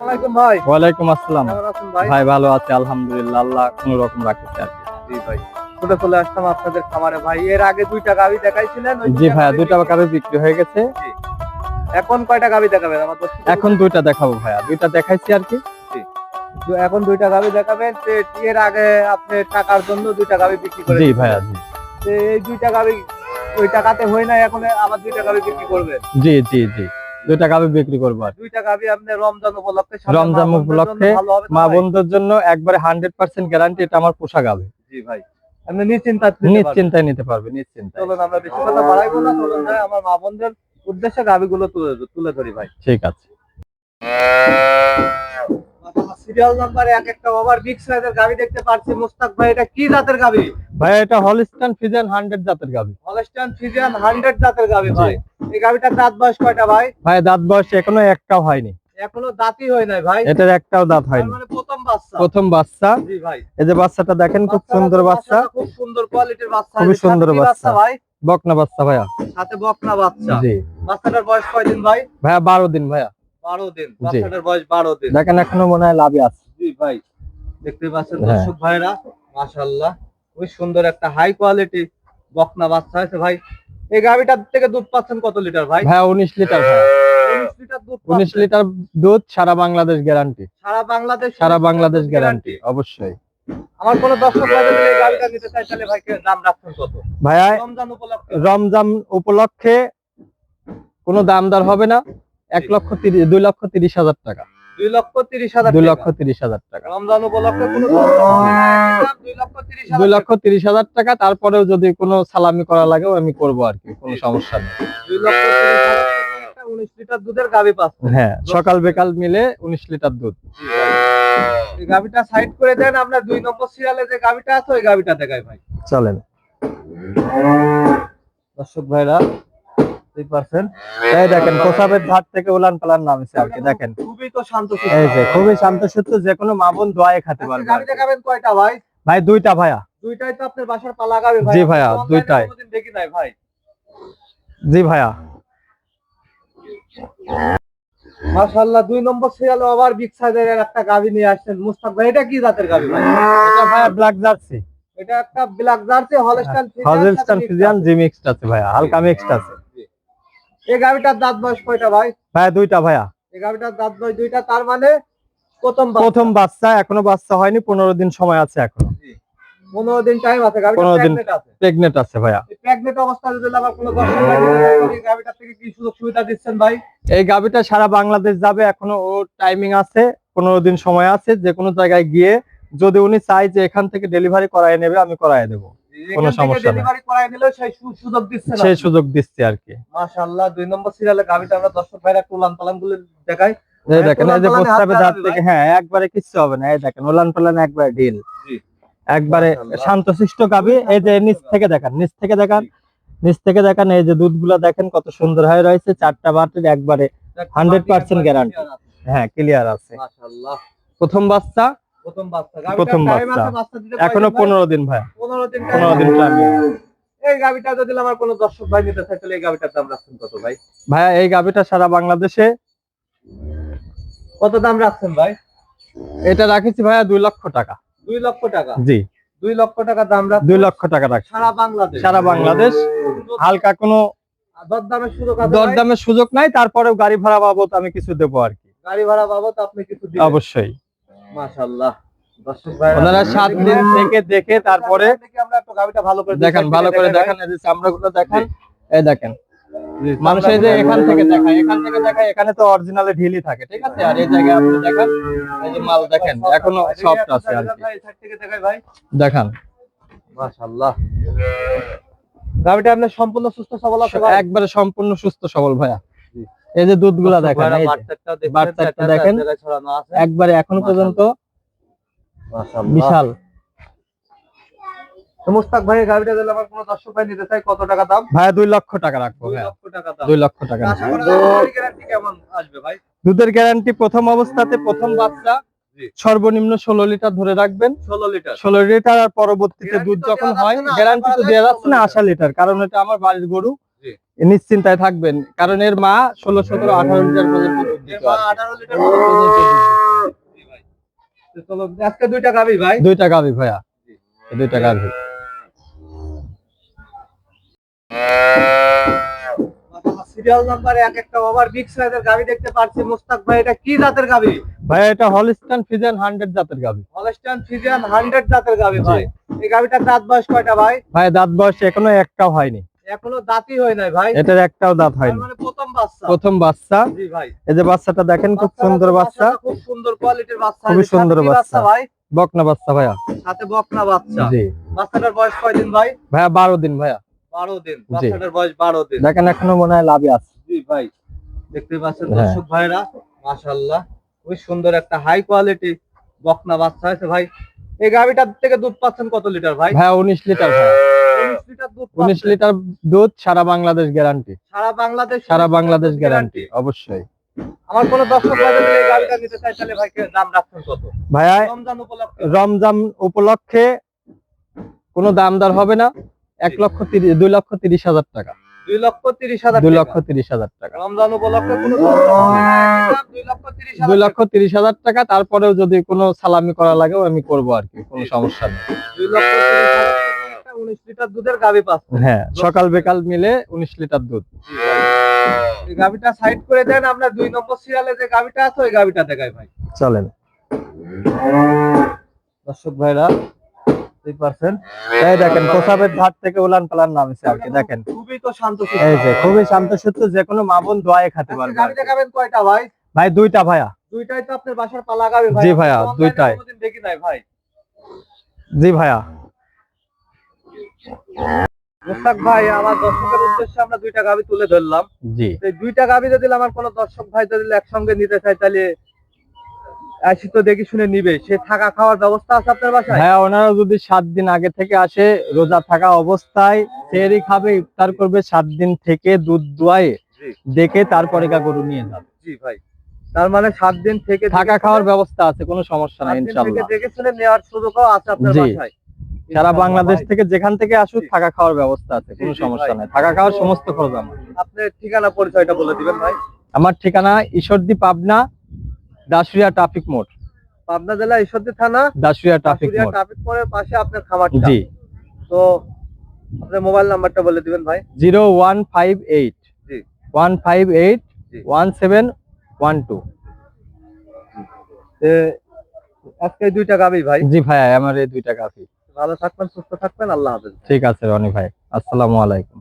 ভাই। ওয়ালাইকুম আসসালাম। ভাই? ভাই ভালো আছে আলহামদুলিল্লাহ। আল্লাহ কোন রকম আর কি। জি ভাই ছুটে চলে আসতাম আপনাদের খামারে। ভাই এর আগে দুইটা গাভি দেখাইছিলেন জি দুইটা গাভী দুইটা কাবে বিক্রি হয়ে গেছে। এখন কয়টা গাভি দেখাবেন? আমার এখন দুইটা দেখাবো ভাইয়া দুইটা দেখাইছি আর কি। এখন দুইটা গাভি দেখাবেন এর আগে আপনি টাকার জন্য দুইটা গাভি বিক্রি করে জি ভাইয়া জি। এই দুইটা গাভি ওই টাকাতে হয় না এখন আবার দুইটা গাভি বিক্রি করবেন। জি জি জি। দুইটা কাবে বিক্রি করব আর। দুইটা গাভি আপনি রমজান উপলক্ষে রমজান মা উপলক্ষে বন্ধুর জন্য একবারে হান্ড্রেড পার্সেন্ট গ্যারান্টি এটা আমার পোষা গাবে জি ভাই। আপনি নিশ্চিন্তা নিশ্চিন্তায় নিতে পারবে নিশ্চিন্তায়। চলুন আমরা বেশি কথা বাড়াইবো না। চলুন যাই আমার মা বোনদের উদ্দেশ্যে গাভিগুলো তুলে তুলে ধরি ভাই। ঠিক আছে। সিরিয়াল নাম্বার এক একটা ওভার বিগ সাইজের গাভি দেখতে পাচ্ছি। মুস্তাক ভাই এটা কি জাতের গাভি ভাইয়া এটা হলিস্টান ফিজান হান্ড্রেড জাতের গাবে। হলস্টাইন ফ্রিজিয়ান 100 জাতের গাভি ভাই। এই দাঁত বয়স কয়টা ভাই? ভাই দাঁত বয়স এখনও একটাও হয়নি। এখনও দাঁতই হয় নাই ভাই? এটার একটাও দাঁত হয়নি। মানে প্রথম বাচ্চা। প্রথম বাচ্চা। জি ভাই। এই যে বাচ্চাটা দেখেন খুব সুন্দর বাচ্চা। খুব সুন্দর কোয়ালিটির বাচ্চা। যে সুন্দর বাচ্চা। ভাই। বকনা বাচ্চা ভাইয়া। সাথে বকনা বাচ্চা। জি। বাচ্চাটার বয়স কয়দিন ভাই? ভাইয়া বারো দিন ভাইয়া। 12 দিন। বাচ্চাটার বয়স 12 দিন। দেখেন এখনও মনে হয় লাভে আছে। জি ভাই। দেখতে পাচ্ছেন হ্যাঁ। দর্শক ভাইরা মাশাআল্লাহ। সুন্দর একটা হাই কোয়ালিটি বকনা বাচ্চা আছে ভাই। এই গাভিটার থেকে দুধ পাচ্ছেন কত লিটার ভাই? ভাইয়া উনিশ লিটার ভাইয়া 19 লিটার দুধ উনিশ লিটার দুধ সারা বাংলাদেশ গ্যারান্টি। সারা বাংলাদেশ সারা বাংলাদেশ গ্যারান্টি অবশ্যই। আমার কোন দর্শক নিতে তাহলে দাম রাখছেন কত? ভাইয়া রমজান উপলক্ষে। রমজান উপলক্ষে কোনো দাম দর হবে না। এক লক্ষ তিরিশ দুই লক্ষ তিরিশ হাজার টাকা। 2 লক্ষ 30 হাজার দুই লক্ষ তিরিশ হাজার টাকা। রমজান উপলক্ষে কোনো দাম দর হবে না। একদম 2 লক্ষ 30 দুই লক্ষ তিরিশ হাজার টাকা তারপরেও যদি কোনো সালামি করা লাগে আমি করব আর কি কোনো সমস্যা নেই। 2 লক্ষ 30 হাজার টাকা একটা 19 লিটার দুধের গাভি হ্যাঁ সকাল বিকাল মিলে উনিশ লিটার দুধ। গাভিটা সাইড করে দেন আমরা দুই নম্বর সিরিয়ালে যে গাভিটা আছে ওই গাভিটা দেখাই ভাই। চলেন। দর্শক ভাইরা দুই দেখেন প্রসাবের ধার থেকে উলান পালান নামছে আর কি দেখেন। খুবই তো শান্ত এই যে খুবই শান্তশিষ্ট যে কোনো মা বোন দোয়ায় খেতে পারবে গাভি দেখাবেন কয়টা ভাই? ভাই দুইটা ভাইয়া। দুইটাই তো আপনার বাসার পালা ভাই জি ভাইয়া, দুইটাই। দেখি নাই ভাই। জি ভাইয়া। মাশাআল্লাহ দুই নম্বর সিরিয়ালে আবার বিগ সাইজের একটা নিয়ে আসছেন মুস্তাক ভাই। এটা কি জাতের গাভি ভাই? এটা ভাইয়া ব্ল্যাক জার্সি এটা একটা ব্ল্যাক জার্সি হলস্টাইন হজেলস্টান ফিজিয়ান জি মিক্সড আছে। ভাইয়া হালকা মিক্সড আছে। এই দাঁত বয়স কয়টা ভাই? ভাইয়া দুইটা ভাইয়া। এই গাভিটার দাঁত বয়স দুইটা তার মানে প্রথম প্রথম বাচ্চা এখনও বাচ্চা হয়নি পনেরো দিন সময় আছে এখনও। পনেরো দিন টাইম আছে গাভিটা 15 দিন। প্রেগনেন্ট আছে। ভাইয়া। প্রেগনেন্ট অবস্থা যদি আবার কোনো দর্শক ভাই নিতে চায়, তাহলে এই গাভিটার থেকে কি সুযোগ সুবিধা দিচ্ছেন ভাই? এই গাবিটা সারা বাংলাদেশ যাবে এখনও ও টাইমিং আছে পনেরো দিন সময় আছে যে কোনো জায়গায় গিয়ে যদি উনি চাই যে এখান থেকে ডেলিভারি করায় নেবে আমি করায় দেবো। কোনো সমস্যা নেই। করাই নিলেও সেই সুযোগ দিচ্ছে সেই সুযোগ দিচ্ছি আর কি। মাশাআল্লাহ দুই নম্বর সিরিয়ালে গাভিটা আমরা দর্শক ভাইরা তুলান তালামগুলো দেখাই এই দেখেন এই যে প্রস্তাবে দাঁত থেকে হ্যাঁ একবারে কিচ্ছু হবে না এই দেখেন ওলান পালান একবারে ঢিল। একবারে শান্তশিষ্ট গাবি এই যে নিচ থেকে দেখেন নিচ থেকে দেখান নিচ থেকে দেখেন এই যে দুধগুলা দেখেন কত সুন্দর হয়ে রয়েছে চারটা বাটের একবারে 100% guarantee। হ্যাঁ ক্লিয়ার আছে। প্রথম বাচ্চা? প্রথম বাচ্চা। এখনও পনেরো দিন ভাই। 15 দিন পনেরো দিন টাইম এই গাভিটা যদি আমার কোনো দর্শক ভাই নিতে চায় তাহলে এই গাভিটার দাম রাখছেন কত ভাই? ভাইয়া এই গাবিটা সারা বাংলাদেশে কত দাম রাখছেন ভাই? এটা রাখেছি ভাইয়া দুই লক্ষ টাকা। দুই লক্ষ টাকা? জি। দুই লক্ষ টাকা দাম রাখছেন? দুই লক্ষ টাকা রাখছি। সারা বাংলাদেশ? সারা বাংলাদেশ। হালকা কোনো দরদামের সুযোগ? দরদামের সুযোগ নাই তারপরেও গাড়ি ভাড়া বাবদ আমি কিছু দেবো আর কি। গাড়ি ভাড়া বাবদ আপনি কিছু দিবেন? অবশ্যই। মাশাআল্লাহ। ওনারা সাত দিন থেকে দেখে তারপরে আমরা একটু গাভিটা ভালো করে দেখেন ভালো করে দেখেন এই যে চামড়াগুলো দেখেন এই দেখেন। যে এখান থেকে দেখায় এখান থেকে দেখায় এখানে তো অরিজিনালে ঢিলই থাকে ঠিক আছে? আর এই জায়গায় আপনি দেখেন এই যে মাল দেখেন এখনও সফট আছে আর কি। দেখান। মাশাআল্লাহ। আপনার সম্পূর্ণ সুস্থ সবল আছে একবারে সম্পূর্ণ সুস্থ সবল ভাইয়া। এই যে দুধগুলা দেখেন বাচ্চাটা দেখেন। একবারে এখনও পর্যন্ত মাশাআল্লাহ। বিশাল। তো মুস্তাক ভাই এই গাভিটা দিলে আমার কোনো দর্শক ভাই নিতে চাই কত টাকা দাম? ভাইয়া দুই লক্ষ টাকা রাখব লক্ষ টাকা দাম। দুই লক্ষ টাকা গ্যারান্টি কেমন আসবে ভাই? দুধের গ্যারান্টি প্রথম অবস্থাতে প্রথম বাচ্চা সর্বনিম্ন ষোলো লিটার ধরে রাখবেন। ষোলো লিটার। ষোলো লিটার আর পরবর্তীতে দুধ যখন হয় গ্যারান্টি তো দেওয়া যাচ্ছে না আশা লিটার। কারণ এটা আমার বাড়ির গরু। নিশ্চিন্তায় থাকবেন। কারণ এর মা ষোলো সতেরো আঠারো লিটার পর্যন্ত আজকে দুইটা গাবি ভাই। দুইটা গাভি ভাইয়া। দুইটা গাভি। নাম্বারে এক একটা ওভার বিগ সাইজের গাবি দেখতে পাচ্ছি। মুস্তাক ভাই এটা কি জাতের গাবি? ভাইয়া এটা হলিস্টান জাতের ফিজিয়ান 100 জাতের গাবি ভাই। এই গাবিটার দাঁত বয়স কয়টা ভাই? ভাই দাঁত বয়স এখনও একটাও হয়নি। এখনও দাঁতই হয় নাই ভাই। এটার একটাও দাঁত হয়নি। মানে প্রথম বাচ্চা। প্রথম বাচ্চা। জি ভাই। এই যে বাচ্চাটা দেখেন খুব সুন্দর বাচ্চা। খুব সুন্দর কোয়ালিটির বাচ্চা। সুন্দর বাচ্চা। ভাই। বকনা বাচ্চা ভাইয়া। সাথে বকনা বাচ্চা। জি। বাচ্চাটার বয়স কয়দিন ভাই? ভাইয়া বারো দিন ভাইয়া। বারো দিন। বাচ্চাটার বয়স বারো দিন। দেখেন এখনও মনে হয় লাভে আছে। জি ভাই দেখতে পাচ্ছেন হ্যাঁ। দর্শক ভাইরা মাশাআল্লাহ খুবই সুন্দর একটা হাই কোয়ালিটি বকনা বাচ্চা হয়েছে ভাই। এই গাভিটার থেকে দুধ পাচ্ছেন কত লিটার ভাই? উনিশ লিটার ভাইয়া 19 লিটার দুধ উনিশ লিটার দুধ সারা বাংলাদেশ গ্যারান্টি সারা বাংলাদেশ সারা বাংলাদেশ গ্যারান্টি অবশ্যই। আমার কোন দর্শক ভাই নিতে চায় তাহলে ভাই দাম রাখছেন কত? ভাইয়া রমজান উপলক্ষে। রমজান উপলক্ষে কোনো দাম দর হবে না। এক লক্ষ তিরিশ দুই লক্ষ তিরিশ হাজার টাকা। দুই লক্ষ তিরিশ হাজার দুই টাকা। লক্ষ তিরিশ হাজার টাকা। রমজান উপলক্ষে কোনো। দুই লক্ষ তিরিশ হাজার টাকা। তারপরেও যদি কোনো সালামি করা লাগেও আমি করব আর কি কোনো সমস্যা নেই। দুই লক্ষ উনিশ লিটার দুধের গাভি পাচ্ছে হ্যাঁ সকাল বিকাল মিলে উনিশ লিটার দুধ। এই গাভিটা সাইড করে দেন আমরা দুই নম্বর সিরিয়ালে যে গাভিটা আছে ওই গাভিটা দেখাই ভাই। চলেন। দর্শক ভাইরা দুই পার্সেন্ট। এই দেখেন প্রসাবের ধার থেকে উলান পালান নামছে আর কি দেখেন। খুবই তো শান্ত এই যে খুবই শান্তশিষ্ট যে কোনো মা দোয়ায় খেতে পারবে আর দেখাবেন কয়টা ভাই? ভাই দুইটা ভাইয়া। দুইটাই তো আপনার বাসার পালা গাভি ভাই। জি ভাইয়া, তো online এ দুইটাই। দেখি নাই ভাই। জি ভাইয়া। মুস্তাক ভাই আমার দর্শকের উদ্দেশ্যে আমরা দুইটা গাভি তুলে ধরলাম। জি। এই দুইটা গাভি যদি আমার কোনো দর্শক ভাই যদি একসঙ্গে নিতে চাই তাহলে আসি তো দেখি শুনে নিবে। সে থাকা খাওয়ার ব্যবস্থা আছে আপনার বাসায়? ভাইয়া ওনারা যদি সাত দিন আগে থেকে আসে রোজা থাকা অবস্থায় সেরি খাবে ইফতার করবে সাত দিন থেকে দুধ দোয়ায়ে। দেখে তারপরে গা গরু নিয়ে যাবে। জি ভাই। তার মানে সাত দিন থেকে থাকা খাওয়ার ব্যবস্থা আছে কোনো সমস্যা নাই ইনশাল্লাহ। দেখে শুনে নেওয়ার সুযোগও আছে আপনার বাসায়। সারা বাংলাদেশ থেকে যেখান থেকে আসুক থাকা খাওয়ার ব্যবস্থা আছে কোনো সমস্যা নাই। থাকা খাওয়ার সমস্ত খরচ আমার। আপনার ঠিকানা পরিচয়টা বলে দিবেন ভাই। আমার ঠিকানা ঈশ্বরদী পাবনা দাসুরিয়া ট্রাফিক মোড়। পাবনা জেলা ঈশ্বরদী থানা দাসুরিয়া ট্রাফিক মোড়। ট্রাফিক মোড়ের পাশে আপনার খামারটা। জি। তো আপনার মোবাইল নাম্বারটা বলে দিবেন ভাই। Zero one five eight. জি। ওয়ান ফাইভ এইট জি। One seven one two. এ, আজকে দুইটা গাবি ভাই। জি ভাই আমার এই দুইটা কাফি ভালো থাকবেন সুস্থ থাকবেন আল্লাহ হাফেজ। ঠিক আছে রনি ভাই আসসালামু আলাইকুম।